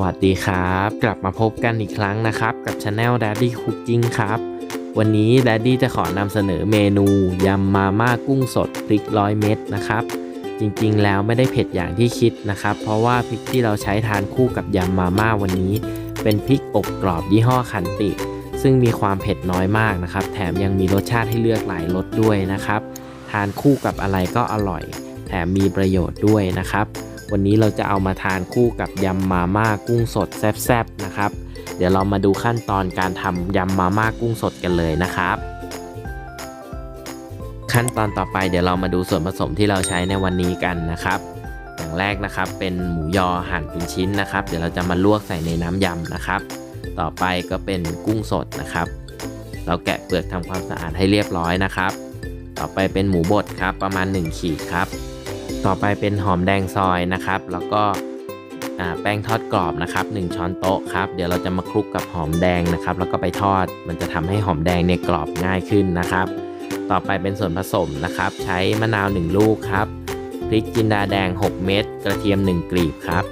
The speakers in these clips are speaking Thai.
วัสดีครับ กลับมาพบกันอีกครั้งนะครับ กับช anel Daddy Cooking ครับ วันนี้ Daddy จะขอนำเสนอเมนูยำมาม่ากุ้งสดพริกร้อยเม็ดนะครับ จริงๆ แล้วไม่ได้เผ็ดอย่างที่คิดนะครับ เพราะว่าพริกที่เราใช้ทานคู่กับยำมาม่าวันนี้ เป็นพริกอบกรอบยี่ห้อขันติ ซึ่งมีความเผ็ดน้อยมากนะครับ แถมยังมีรสชาติให้เลือกหลายรสด้วยนะครับ ทานคู่กับอะไรก็อร่อย แถมมีประโยชน์ด้วยนะครับ วันนี้เราจะเอามาทานคู่กับยำมาม่ากุ้งสดแซ่บๆนะครับ เดี๋ยวเรามาดูขั้นตอนการทำยำมาม่ากุ้งสดกันเลยนะครับ ขั้นตอนต่อไปเดี๋ยวเรามาดูส่วนผสมที่เราใช้ในวันนี้กันนะครับอย่างแรกนะครับเป็นหมูยอหั่นเป็นชิ้นนะครับ เดี๋ยวเราจะมาลวกใส่ในน้ำยำนะครับ ต่อไปก็เป็นกุ้งสดนะครับ เราแกะเปลือกทำความสะอาดให้เรียบร้อยนะครับ ต่อไปเป็นหมูบดครับประมาณ 1 ขีดครับ ต่อไปเป็นหอมแดงซอยนะครับ แล้วก็แป้งทอดกรอบนะครับ 1 ช้อนโต๊ะครับ เดี๋ยวเราจะมาคลุกกับหอมแดงนะครับ แล้วก็ไปทอด มันจะทำให้หอมแดงเนี่ยกรอบง่ายขึ้นนะครับ ต่อไปเป็นส่วนผสมนะครับ ใช้มะนาว 1 ลูกครับ พริกจินดาแดง 6 เม็ด กระเทียม 1 กลีบครับ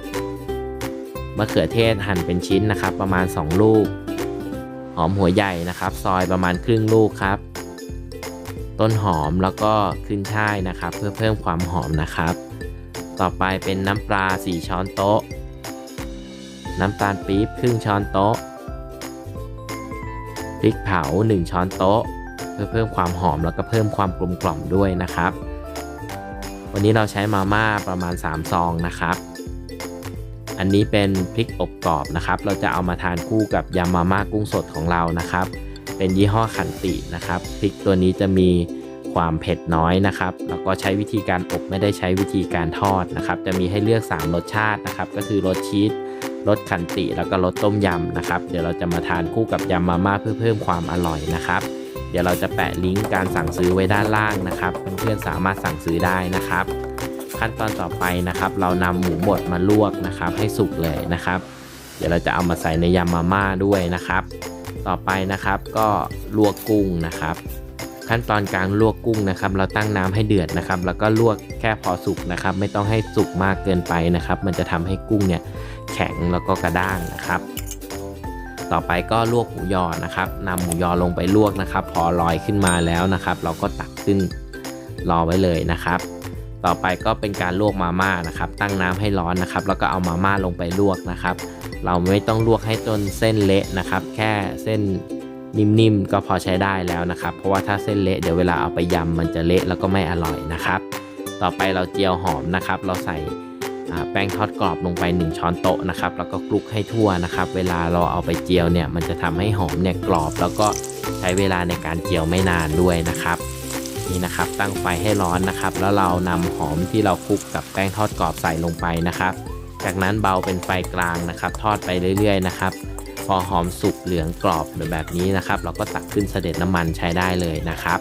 มะเขือเทศหั่นเป็นชิ้นนะครับ ประมาณ 2 ลูก หอมหัวใหญ่นะครับ ซอยประมาณครึ่งลูกครับ ต้นหอมแล้วก็ขึ้นช่ายนะครับ เพื่อเพิ่มความหอมนะครับ ต่อไปเป็นน้ำปลา 4 ช้อนโต๊ะ น้ำตาลปี๊บครึ่งช้อนโต๊ะพริกเผา 1 ช้อนโต๊ะ เพื่อเพิ่มความหอมแล้วก็เพิ่มความกลมกล่อมด้วยนะครับ วันนี้เราใช้มาม่าประมาณ 3 ซองนะครับ อันนี้เป็นพริกอบกรอบนะครับ เราจะเอามาทานคู่กับยำมาม่ากุ้งสดของเรานะครับ เป็นยี่ห้อขันตินะครับพริกตัวนี้จะมีความเผ็ดน้อยนะครับ แล้วก็ใช้วิธีการอบไม่ได้ใช้วิธีการทอดนะครับ จะมีให้เลือก 3 รสชาตินะครับ ก็คือรสชีสรสขันติแล้วก็รสต้มยำนะครับ เดี๋ยวเราจะมาทานคู่กับยำมาม่าเพื่อเพิ่มความอร่อยนะครับ เดี๋ยวเราจะแปะลิงก์การสั่งซื้อไว้ด้านล่างนะครับ เพื่อนๆสามารถสั่งซื้อได้นะครับ ขั้นตอนต่อไปนะครับ เรานำหมูบดมาลวกนะครับ ให้สุกเลยนะครับ เดี๋ยวเราจะเอามาใส่ในยำมาม่าด้วยนะครับ ต่อไปนะครับก็ลวกกุ้งนะครับ ขั้นตอนการลวกกุ้งนะครับ เราตั้งน้ำให้เดือดนะครับ แล้วก็ลวกแค่พอสุกนะครับ ไม่ต้องให้สุกมากเกินไปนะครับ มันจะทำให้กุ้งเนี่ยแข็งแล้วก็กระด้างนะครับต่อไปก็ลวกหมูยอนะครับนำหมูยอลงไปลวกนะครับ พอลอยขึ้นมาแล้วนะครับ เราก็ตักขึ้นรอไว้เลยนะครับ ต่อไปก็เป็นการลวกมาม่านะครับ ตั้งน้ำให้ร้อนนะครับ แล้วก็เอามาม่าลงไปลวกนะครับ เราไม่ต้องลวกให้จนเส้นเละนะครับ แค่เส้นนิ่มๆก็พอใช้ได้แล้วนะครับ เพราะว่าถ้าเส้นเละเดี๋ยวเวลาเอาไปยำมันจะเละแล้วก็ไม่อร่อยนะครับ ต่อไปเราเจียวหอมนะครับ เราใส่แป้งทอดกรอบลงไป 1 ช้อนโต๊ะนะครับ แล้วก็คลุกให้ทั่วนะครับ เวลาเราเอาไปเจียวเนี่ยมันจะทำให้หอมเนี่ยกรอบ แล้วก็ใช้เวลาในการเจียวไม่นานด้วยนะครับนี่นะครับ ตั้งไฟให้ร้อนนะครับ แล้วเรานำหอมที่เราคลุกกับแป้งทอดกรอบใส่ลงไปนะครับ จากนั้นเบาเป็นไฟกลางนะครับ ทอดไปเรื่อยๆนะครับ พอหอมสุกเหลืองกรอบแบบนี้นะครับ เราก็ตักขึ้นเสด็จน้ำมันใช้ได้เลยนะครับ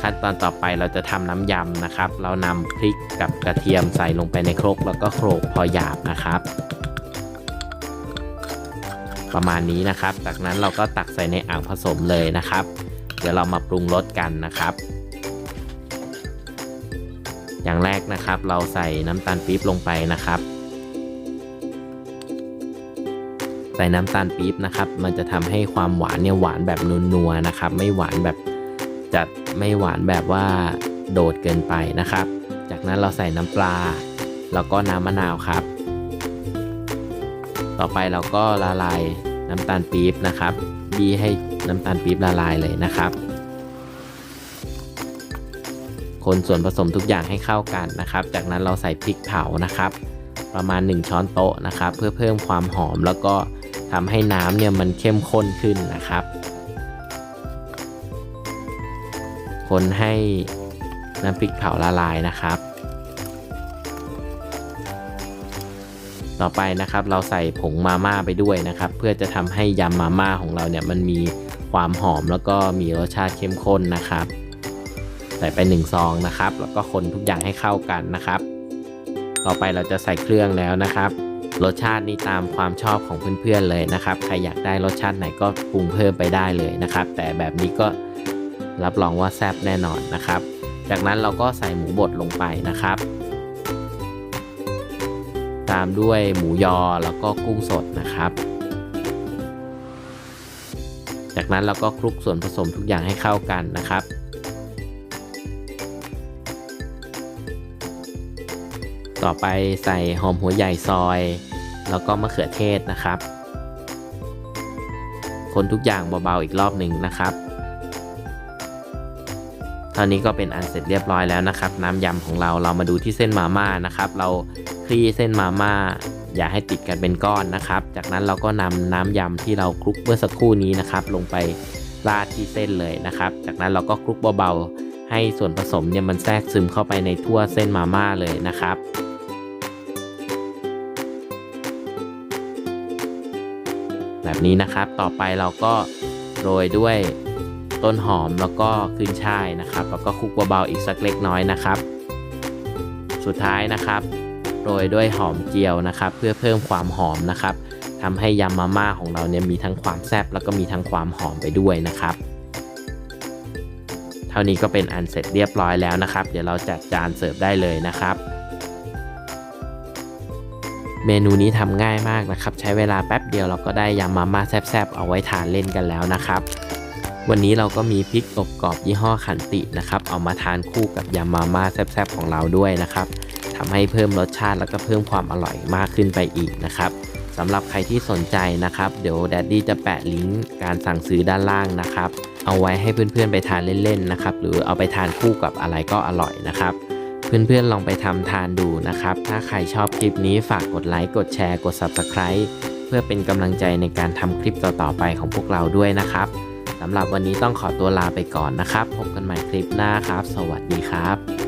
ขั้นตอนต่อไปเราจะทำน้ำยำนะครับ เรานำพริกกับกระเทียมใส่ลงไปในครกแล้วก็โขลกพอหยาบนะครับประมาณนี้นะครับ จากนั้นเราก็ตักใส่ในอ่างผสมเลยนะครับ เดี๋ยวเรามาปรุงรสกันนะครับ อย่างแรกนะครับ เราใส่น้ำตาลปี๊บลงไปนะครับ ใส่น้ำตาลปี๊บนะครับ มันจะทำให้ความหวานเนี่ยหวานแบบนัวๆนะครับ ไม่หวานแบบจัดไม่หวานแบบว่าโดดเกินไปนะครับ จากนั้นเราใส่น้ำปลา แล้วก็น้ำมะนาวครับ ต่อไปเราก็ละลายน้ำตาลปี๊บนะครับบีให้น้ำตาลปี๊บละลายเลยนะครับ คนส่วนผสมทุกอย่างให้เข้ากันนะครับ จากนั้นเราใส่พริกเผานะครับ ประมาณ 1 ช้อนโต๊ะนะครับ เพื่อเพิ่มความหอมแล้วก็ทำให้น้ำเนี่ยมันเข้มข้นขึ้นนะครับ คนให้น้ำพริกเผาละลายนะครับ ต่อไปนะครับเราใส่ผงมาม่าไปด้วยนะครับ เพื่อจะทำให้ยำมาม่าของเราเนี่ยมันมีความหอมแล้วก็มีรสชาติเข้มข้นนะครับ ใส่ไป1ซองนะครับ แล้วก็คนทุกอย่างให้เข้ากันนะครับ ต่อไปเราจะใส่เครื่องแล้วนะครับ รสชาตินี่ตามความชอบของเพื่อนๆเลยนะครับ ใครอยากได้รสชาติไหนก็ปรุงเพิ่มไปได้เลยนะครับ แต่แบบนี้ก็รับรองว่าแซ่บแน่นอนนะครับ จากนั้นเราก็ใส่หมูบดลงไปนะครับ ตามด้วยหมูยอแล้วก็กุ้งสดนะครับจากนั้นเราก็คลุกส่วนผสมทุกอย่างให้เข้ากันนะครับ ต่อไปใส่หอมหัวใหญ่ซอย แล้วก็มะเขือเทศนะครับ คนทุกอย่างเบาๆอีกรอบหนึ่งนะครับตอนนี้ก็เป็นอันเสร็จเรียบร้อยแล้วนะครับ น้ำยำของเราเรามาดูที่เส้นมาม่านะครับ เราคลี่เส้นมาม่าอย่าให้ติดกันเป็นก้อนนะครับ จากนั้นเราก็นำน้ำยำที่เราคลุกเมื่อสักครู่นี้นะครับ ลงไปราดที่เส้นเลยนะครับ จากนั้นเราก็คลุกเบาๆ ให้ส่วนผสมเนี่ยมันแทรกซึมเข้าไปในทั่วเส้นมาม่าเลยนะครับแบบนี้นะครับ ต่อไปเราก็โรยด้วยต้นหอมแล้วก็ขึ้นช่ายนะครับ แล้วก็คลุกเบาๆอีกสักเล็กน้อยนะครับ สุดท้ายนะครับ โรยด้วยหอมเจียวนะครับ เพื่อเพิ่มความหอมนะครับทำให้ยำมาม่าของเราเนี่ยมีทั้งความแซ่บแล้วก็มีทั้งความหอมไปด้วยนะครับ ท่านี้ก็เป็นอันเสร็จเรียบร้อยแล้วนะครับ เดี๋ยวเราจัดจานเสิร์ฟได้เลยนะครับ เมนูนี้ทำง่ายมากนะครับ ใช้เวลาแป๊บเดียวเราก็ได้ยำมาม่าแซ่บๆเอาไว้ทานเล่นกันแล้วนะครับ วันนี้เราก็มีพริกอบกรอบยี่ห้อขันตินะครับ เอามาทานคู่กับยำมาม่าแซ่บๆของเราด้วยนะครับทำให้เพิ่มรสชาติแล้วก็เพิ่มความอร่อยมากขึ้นไปอีกนะครับ สำหรับใครที่สนใจนะครับ เดี๋ยวแดดดี้จะแปะลิงก์การสั่งซื้อด้านล่างนะครับ เอาไว้ให้เพื่อนๆไปทานเล่นๆนะครับ หรือเอาไปทานคู่กับอะไรก็อร่อยนะครับ เพื่อนๆลองไปทำทานดูนะครับ ถ้าใครชอบคลิปนี้ฝากกดไลค์ กดแชร์ กด Subscribe เพื่อเป็นกำลังใจในการทำคลิปต่อๆไปของพวกเราด้วยนะครับสำหรับวันนี้ต้องขอตัวลาไปก่อนนะครับ พบกันใหม่คลิปหน้าครับ สวัสดีครับ